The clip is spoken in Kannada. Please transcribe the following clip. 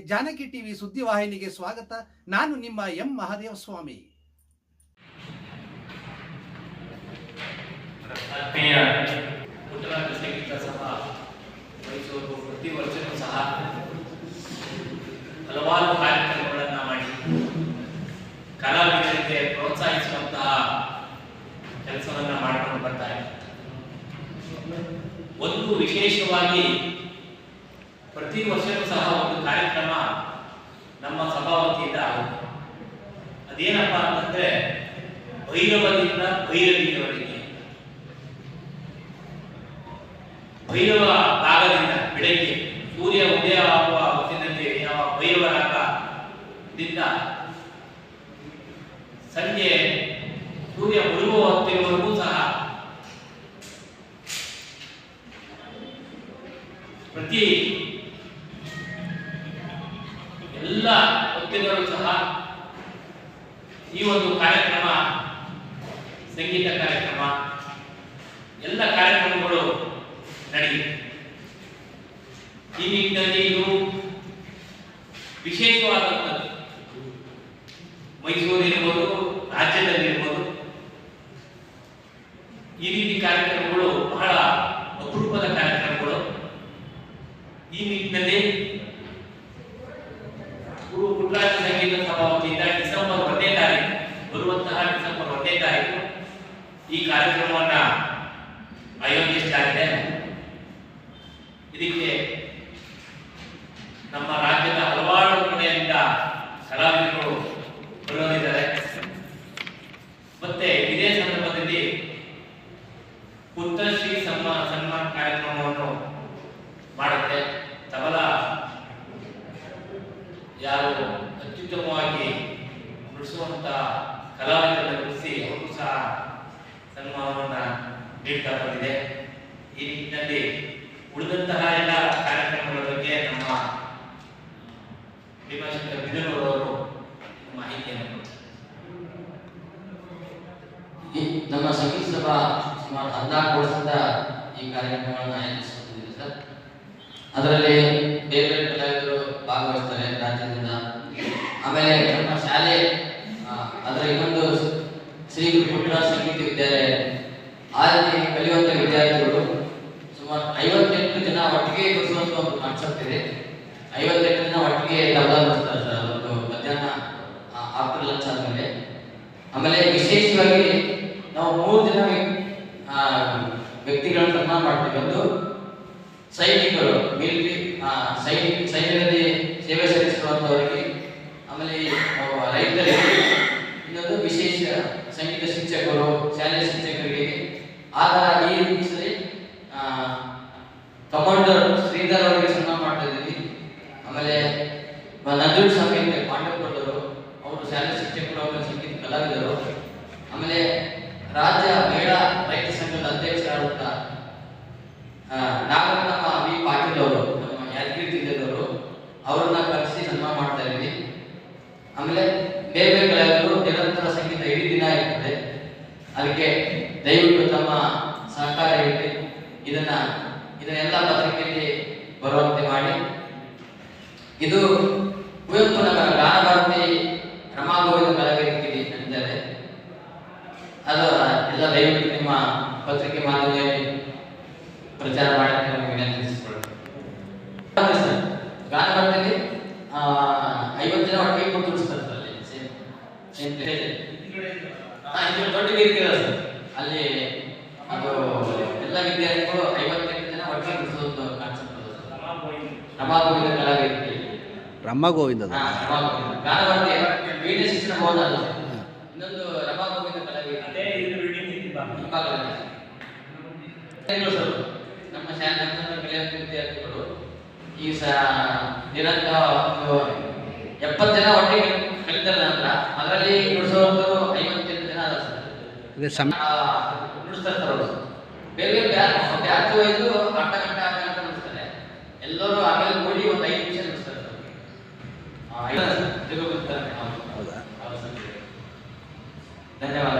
ಜಾನಕಿ ಟಿವಿ ಸುದ್ದಿವಾಹಿನಿಗೆ ಸ್ವಾಗತ. ನಾನು ನಿಮ್ಮ ಎಂ. ಮಹಾದೇವ ಸ್ವಾಮಿ ಪ್ರತಿ ವರ್ಷವೂ ಸಹ ಹಲವಾರು ಕಾರ್ಯಕ್ರಮಗಳನ್ನು ಮಾಡಿ ಕಲಾವಿದರಿಗೆ ಪ್ರೋತ್ಸಾಹಿಸುವಂತಹ ಕೆಲಸವನ್ನು ಮಾಡಿಕೊಂಡು ಬರ್ತಾರೆ ಒಂದು ವಿಶೇಷವಾಗಿ ಪ್ರತಿ ವರ್ಷವೂ ಸಹ ಒಂದು ಕಾರ್ಯಕ್ರಮ ನಮ್ಮ ಸಭಾ ವತಿಯಿಂದ ಆಗುತ್ತೆ. ಅದೇನಪ್ಪ ಅಂತಂದ್ರೆ ಭೈರವದಿಂದ ಭೈರವಿಯವರೆಗೆ. ಭೈರವ ಭಾಗದಿಂದ ಬೆಳಗ್ಗೆ ಸೂರ್ಯ ಉದಯ ಆಗುವ ಹೊತ್ತಿನಲ್ಲಿ ಯಾವ ಭೈರವ ರಾಗದಿಂದ ಸಂಜೆ ಸೂರ್ಯ ಮುಳುಗುವ ಹೊತ್ತಿನವರೆಗೂ ಸಹ ಪ್ರತಿ ಎಲ್ಲ ಹೊತ್ತಿನಲ್ಲೂ ಸಹ ಈ ಒಂದು ಕಾರ್ಯಕ್ರಮ, ಸಂಗೀತ ಕಾರ್ಯಕ್ರಮ, ಎಲ್ಲ ಕಾರ್ಯಕ್ರಮಗಳು ನಡೆಯಿತು ಈ ನಿಟ್ಟಿನಲ್ಲಿ ಇದು ವಿಶೇಷವಾದಂಥದ್ದು. ಮೈಸೂರಿರ್ಬೋದು, ರಾಜ್ಯದಲ್ಲಿರ್ಬೋದು, ಈ ರೀತಿ ಕಾರ್ಯಕ್ರಮಗಳು ಬಹಳ ಅಪರೂಪದ ಕಾರ್ಯಕ್ರಮಗಳು. ಈ ನಿಟ್ಟಿನಲ್ಲಿ ಈ ಕಾರ್ಯಕ್ರಮವನ್ನ ಆಯೋಜಿಸಲಾಗಿದೆ. ಇದಕ್ಕೆ ನಮ್ಮ ರಾಜ್ಯದ ಹಲವಾರು ಕಡೆಯಿಂದ ಕಲಾವಿದರು ಬರೋದಿದ್ದಾರೆ ಮತ್ತೆ ಇದೇ ಸಂದರ್ಭದಲ್ಲಿ ಪುತ್ರಶ್ರೀ ಸನ್ಮಾನ ಸನ್ಮಾನ ಕಾರ್ಯಕ್ರಮವನ್ನು ಮಾಡುತ್ತೆ. ತಬಲ ಯಾರು ಅತ್ಯುತ್ತಮವಾಗಿ ನುಡಿಸುವಂತ ಕಲಾವಿದರನ್ನು ಗುರುತಿಸಿ ಅವರು ಸಹ ಸನ್ಮಾನವನ್ನ ನೀಡ್ತಾ ಬಂದಿದೆ. ಈ ನಿಟ್ಟಿನಲ್ಲಿ ಉಳಿದಂತಹ ಎಲ್ಲ ಕಾರ್ಯಕ್ರಮಗಳ ಬಗ್ಗೆ ನಮ್ಮ ಭೀಮಾಶಂಕರ್ ಬಿದರೂರವರು ಮಾಹಿತಿಯನ್ನು ನಮ್ಮ ಸಂಗೀತ ಸಭಾ ಸುಮಾರು ಹದಿನಾಲ್ಕು ವರ್ಷದಿಂದ ಈ ಕಾರ್ಯಕ್ರಮಗಳನ್ನು ಆಯೋಜಿಸುತ್ತಿದ್ದೀವಿ ಸರ್. ಅದರಲ್ಲಿ ಬೇರೆ ಬೇರೆ ಕಲಾವಿದರು ಭಾಗವಹಿಸ್ತಾರೆ ರಾಜ್ಯದಿಂದ. ಆಮೇಲೆ ನಮ್ಮ ಶಾಲೆ ಅದರ ಇನ್ನೊಂದು ಶ್ರೀ ಪುಟ್ಟರಾಜ ಸಂಗೀತ ವಿದ್ಯಾಲಯ ಅಲ್ಲಿ ಕಲಿಯುವಂಥ ವಿದ್ಯಾರ್ಥಿಗಳು ಸುಮಾರು ಐವತ್ತೆಂಟು ಜನ ಒಟ್ಟಿಗೆ ನುಡಿಸುವಂಥ ಒಂದು ಕಾನ್ಸೆಪ್ಟ್ ಇದೆ. ಐವತ್ತೆಂಟು ಜನ ಒಟ್ಟಿಗೆ ನುಡಿಸ್ತಾರೆ ಸರ್ ಒಂದು ಮಧ್ಯಾಹ್ನ ಆಫ್ಟರ್ ಲಂಚ್ ಆದಮೇಲೆ. ಆಮೇಲೆ ವಿಶೇಷವಾಗಿ ನಾವು ಮೂರು ಜನ ವ್ಯಕ್ತಿಗಳನ್ನ ಮಾಡ್ತೀವಿ. ಒಂದು ಸೈನಿಕರು ಮಿಲಿಟರಿ ಸೈನಿಕ ಆಗ ಈ ಸರಿ ಕಮಾಂಡರ್ ಶ್ರೀಧರ್ ಅವರಿಗೆ ಸನ್ಮಾನ ಮಾಡ್ತಾ ಇದ್ದೀವಿ. ಆಮೇಲೆ ನಂಜೂರು ಸ್ವಾಮಿ ಅಂತ ಪಾಂಡವಪುರದವರು ಅವರು ಶಾಲೆ ಶಿಕ್ಷಕರು ಆಮೇಲೆ ಸಂಗೀತ ಕಲಾವಿದರು. ಆಮೇಲೆ ರಾಜ್ಯ ಮಹಿಳಾ ರೈತ ಸಂಘದ ಅಧ್ಯಕ್ಷರಾದಂತ ಆ, ನಾಗರತ್ನಮ್ಮ ವಿ ಪಾಟೀಲ್ ಅವರು ನಮ್ಮ ಯಾದಗಿರಿ ಜಿಲ್ಲೆದವರು ಅವರನ್ನ ಕರೆಸಿ ಸನ್ಮಾನ ಮಾಡ್ತಾ ಇದ್ದೀವಿ. ಆಮೇಲೆ ಬೇರೆ ಬೇರೆ ಕಲಾವಿದರು ನಿರಂತರ ಸಂಗೀತ ಇಡೀ ದಿನ ಇರ್ತದೆ ಅದಕ್ಕೆ ದಯವಿಟ್ಟು ತಮ್ಮ ಸಹಕಾರ ಇರಲಿ ಇದನ್ನ, ಇದನ್ನೆಲ್ಲ ಪತ್ರಿಕೆಯಲ್ಲಿ ಬರುವಂತೆ ಮಾಡಿ. ಇದು ಕುವೆಂಪು ನಗರ ಗಾನಭಾರತಿ ರಮಾಗೋವಿಂದ ರಮಾ ಅಂತಾರೆ ಅದು, ಎಲ್ಲ ದಯವಿಟ್ಟು ನಿಮ್ಮ ಪತ್ರಿಕೆ ಮಾಧ್ಯಮದಲ್ಲಿ ಪ್ರಚಾರ ಮಾಡಿ ನಾನು ವಿನಂತಿಸಿಕೊಳ್ಳುತ್ತೇನೆ ಹೌದು ಸರ್ ಗಾನ ಭಾರತಿಯಲ್ಲಿ ಆ, ಐವತ್ತು ಜನ ಒಟ್ಟಿಗೆ ಕೂತು ನುಡಿಸ್ತಾರೆ ಸರ್ ಅಲ್ಲಿ ಸೇಮ್ ಸೇಮ್ ಪ್ಲೇಸ್ ಹಾ ಇದು ದೊಡ್ಡ ವೇದಿಕೆ ಅಲ್ಲಿ ಅದು ಎಲ್ಲ ವಿದ್ಯಾರ್ಥಿಗಳು ಐವತ್ತೆಂಟು ಜನ ಒಟ್ಟಿಗೆ ನುಡಿಸೋದು ಕಾನ್ಸೆಪ್ಟ್ ರಮಾ ಗೋವಿಂದ ಕಲಾವೇದಿಕೆ. ರಮಾ ಗೋವಿಂದ ಗಾನ ಭಾರತಿ ಶಿಕ್ಷಣ ಭವನ ಅಲ್ಲ ಇನ್ನೊಂದು ರಮಾ ಗೋವಿಂದ ಕಲಾವೇದಿಕೆ. ನಮ್ಮ ಶಾಲೆ ಕಲಿಯುವಂತ ವಿದ್ಯಾರ್ಥಿಗಳು ಈ ಸ ನಿರಂತರ ಒಂದು ಎಪ್ಪತ್ತು ಜನ ಒಟ್ಟಿಗೆ ಕಲಿತಾರೆ ನಂತರ ಅದರಲ್ಲಿ ನುಡಿಸುವಂತರು ಐವತ್ತೆಂಟು ಜನ ಅದ ಸರ್ ಅದೇ ಸಮ ಅವರು ಬೇರೆ ಬ್ಯಾಚ್ ವೈಸು ಅರ್ಧ ಗಂಟೆ ಅರ್ಧ ಗಂಟೆ ನುಡಿಸ್ತಾರೆ. ಎಲ್ಲರೂ ಆಮೇಲೆ ಕೂಡಿ ಒಂದು ಐದು ನಿಮಿಷ ನುಡಿಸ್ತಾರೆ ಸರ್ ಹೌದು? ಧನ್ಯವಾದ